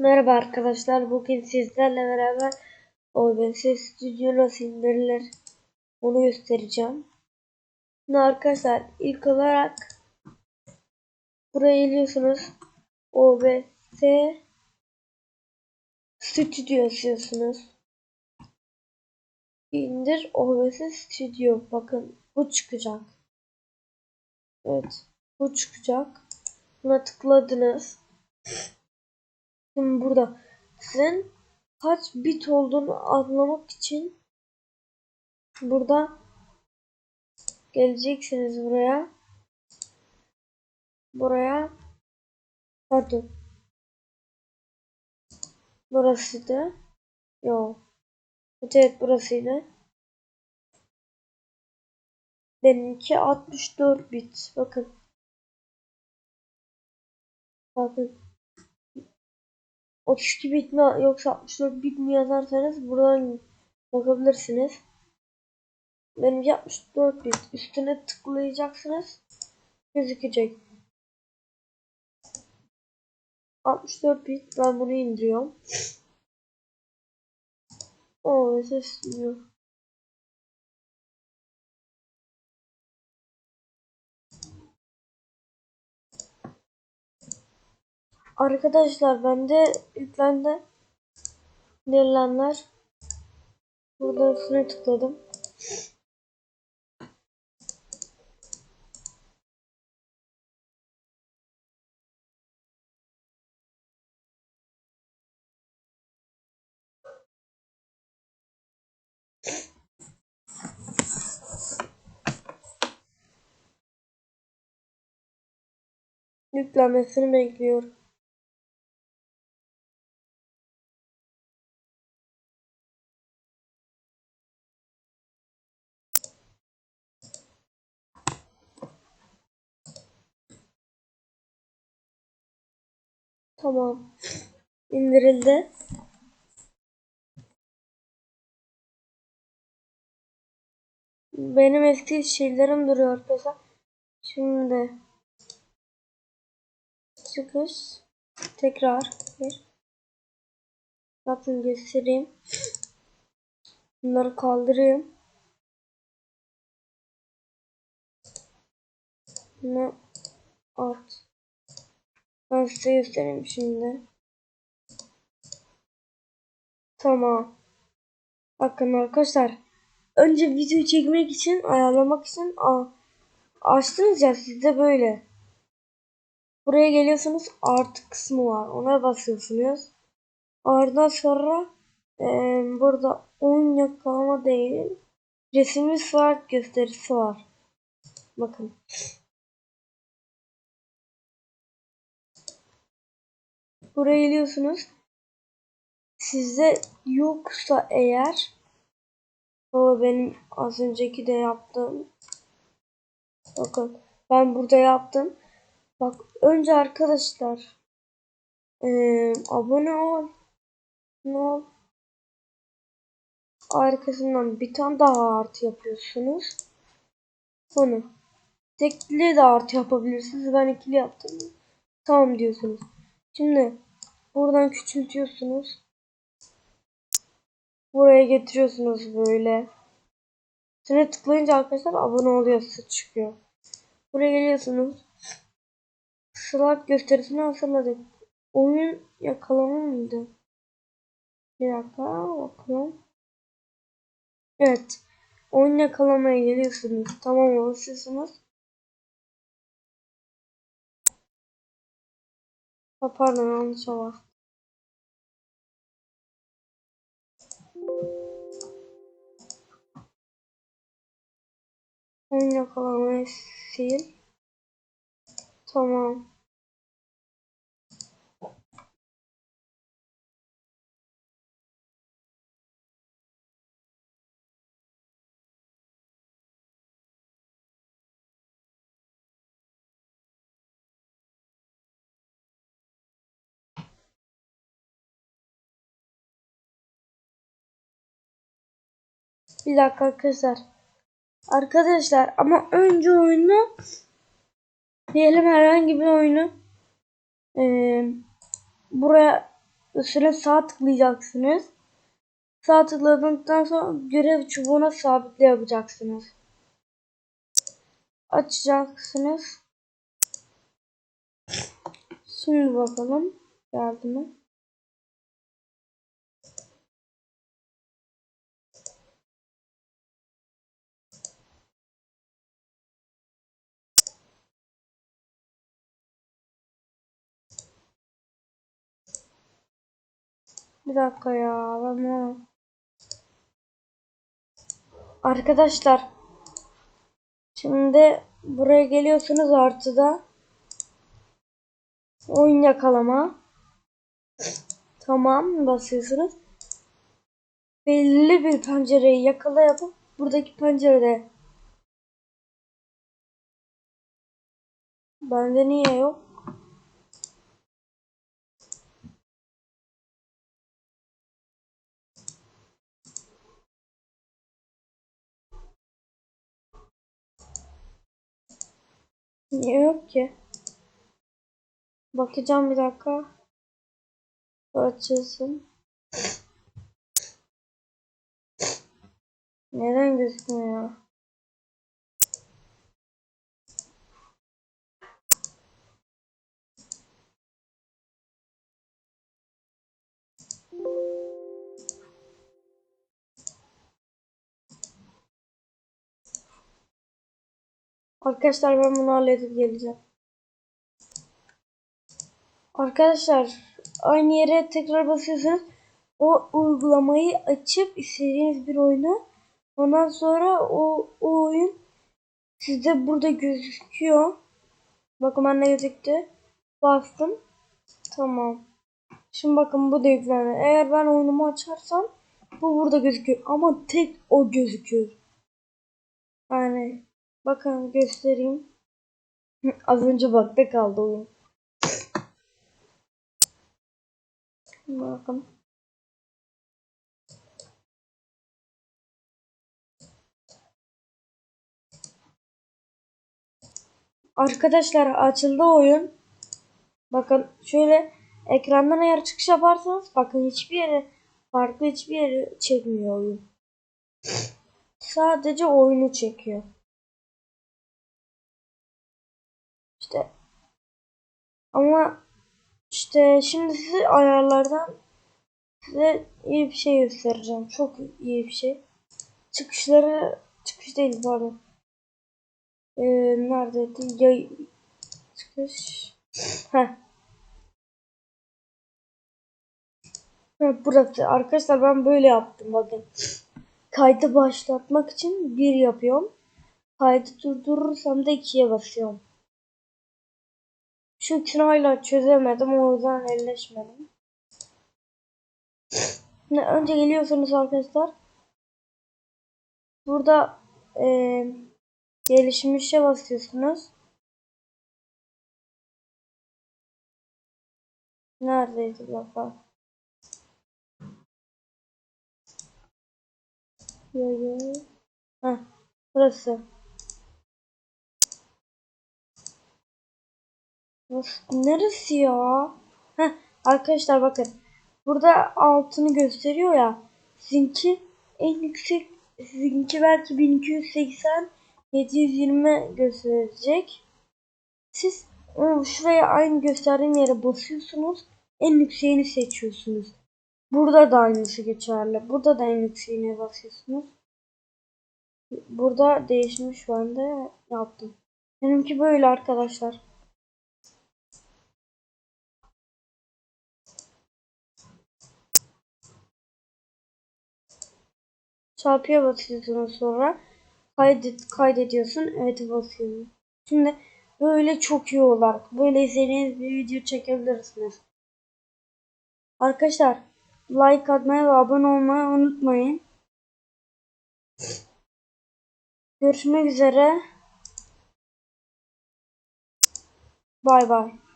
Merhaba arkadaşlar. Bugün sizlerle beraber OBS Studio nasıl indirilir onu göstereceğim. Şimdi arkadaşlar ilk olarak buraya geliyorsunuz. OBS Studio yazıyorsunuz. İndir OBS Studio. Bakın bu çıkacak. Evet. Bu çıkacak. Buna tıkladınız. Şimdi burada sizin kaç bit olduğunu anlamak için burada geleceksiniz buraya. Buraya pardon. Burasıydı. Yok. Evet burasıydı. Benimki 64 bit. Bakın. Bakın. 32 bit mi yoksa 64 bit mi yazarsanız buradan bakabilirsiniz. Benim 64 bit. Üstüne tıklayacaksınız. Gözükecek. 64 bit. Ben bunu indiriyorum. O ses diyor. Arkadaşlar bende yüklendi. Verilenler. Burada üstüne tıkladım. Yüklenmesini bekliyorum. Tamam. İndirildi. Benim eski şeylerim duruyor arkadaşlar. Şimdi çıkış tekrar bir bakın göstereyim. Bunları kaldırayım. Bunu at. Ben size göstereyim şimdi. Tamam. Bakın arkadaşlar. Önce video çekmek için, ayarlamak için açtınız ya sizde böyle. Buraya geliyorsunuz artı kısmı var. Ona basıyorsunuz. Ardından sonra e, burada 10 yakalama değil. Resimli saat gösterisi var. Bakın. Buraya geliyorsunuz. Sizde yoksa eğer o benim az önceki de yaptım. Bakın ben burada yaptım. Bak önce arkadaşlar e, abone ol. Ne ol. Arkasından bir tane daha artı yapıyorsunuz. Bunu. Tekli de artı yapabilirsiniz. Ben ikili yaptım. Tamam diyorsunuz. Şimdi buradan küçültüyorsunuz. Buraya getiriyorsunuz böyle. Üstüne tıklayınca arkadaşlar abone oluyorsa çıkıyor. Buraya geliyorsunuz. Slot gösterisini hazırladık. Oyun yakalama mıydı? Bir dakika bakalım. Evet. Oyun yakalamaya geliyorsunuz. Tamam alışıyorsunuz. Ha, pardon yanlış var. Oyun yakalamayı sil. Tamam. Bir dakika arkadaşlar. Arkadaşlar ama önce oyunu diyelim herhangi bir oyunu e, buraya Üstüne sağ tıklayacaksınız. Sağ tıkladıktan sonra görev çubuğuna sabitle yapacaksınız. Açacaksınız. Şimdi bakalım. Geldi mi? Bir dakika ya. Ben bunu... Arkadaşlar. Şimdi buraya geliyorsunuz artıda. Oyun yakalama. Tamam basıyorsunuz. Belli bir pencereyi yakala yapıp buradaki pencerede Bende niye yok? Niye yok ki? Bakacağım bir dakika. Açılsın. Neden gözükmüyor? Arkadaşlar ben bunu halledip geleceğim. Arkadaşlar aynı yere tekrar basıyorsunuz. O uygulamayı açıp istediğiniz bir oyunu ondan sonra o, o oyun sizde burada gözüküyor. Bakın ben ne gözüktü. Bastım. Tamam. Şimdi bakın bu da yüklendi. Eğer ben oyunumu açarsam bu burada gözüküyor. Ama tek o gözüküyor. Yani bakın göstereyim. Az önce bakta kaldı oyun. Bakın. Arkadaşlar açıldı oyun. Bakın şöyle ekrandan eğer çıkış yaparsanız bakın hiçbir yere farklı hiçbir yere çekmiyor oyun. Sadece oyunu çekiyor. Ama işte şimdi size ayarlardan size iyi bir şey göstereceğim. Çok iyi bir şey. Çıkışları çıkış değil pardon. Ee, neredeydi? Yay çıkış. Heh. Heh, burası. Arkadaşlar ben böyle yaptım bakın. Kaydı başlatmak için bir yapıyorum. Kaydı durdurursam da ikiye basıyorum. Şu hala çözemedim. O yüzden elleşmedim. Şimdi önce geliyorsunuz arkadaşlar. Burada eee gelişmişe basıyorsunuz. Neredeydi bakalım. Yo yo. Heh, burası. Nasıl, neresi ya? Heh, arkadaşlar bakın. Burada altını gösteriyor ya. Sizinki en yüksek sizinki belki 1280 720 gösterecek. Siz şuraya aynı gösterdiğim yere basıyorsunuz. En yükseğini seçiyorsunuz. Burada da aynısı geçerli. Burada da en yükseğine basıyorsunuz. Burada değişmiş ben de yaptım. Benimki böyle arkadaşlar. Çarpıya basıyorsunuz sonra. Kaydet, kaydediyorsun. Evet basıyorum. Şimdi böyle çok iyi olarak böyle istediğiniz bir video çekebilirsiniz. Arkadaşlar like atmayı ve abone olmayı unutmayın. Görüşmek üzere. Bay bay.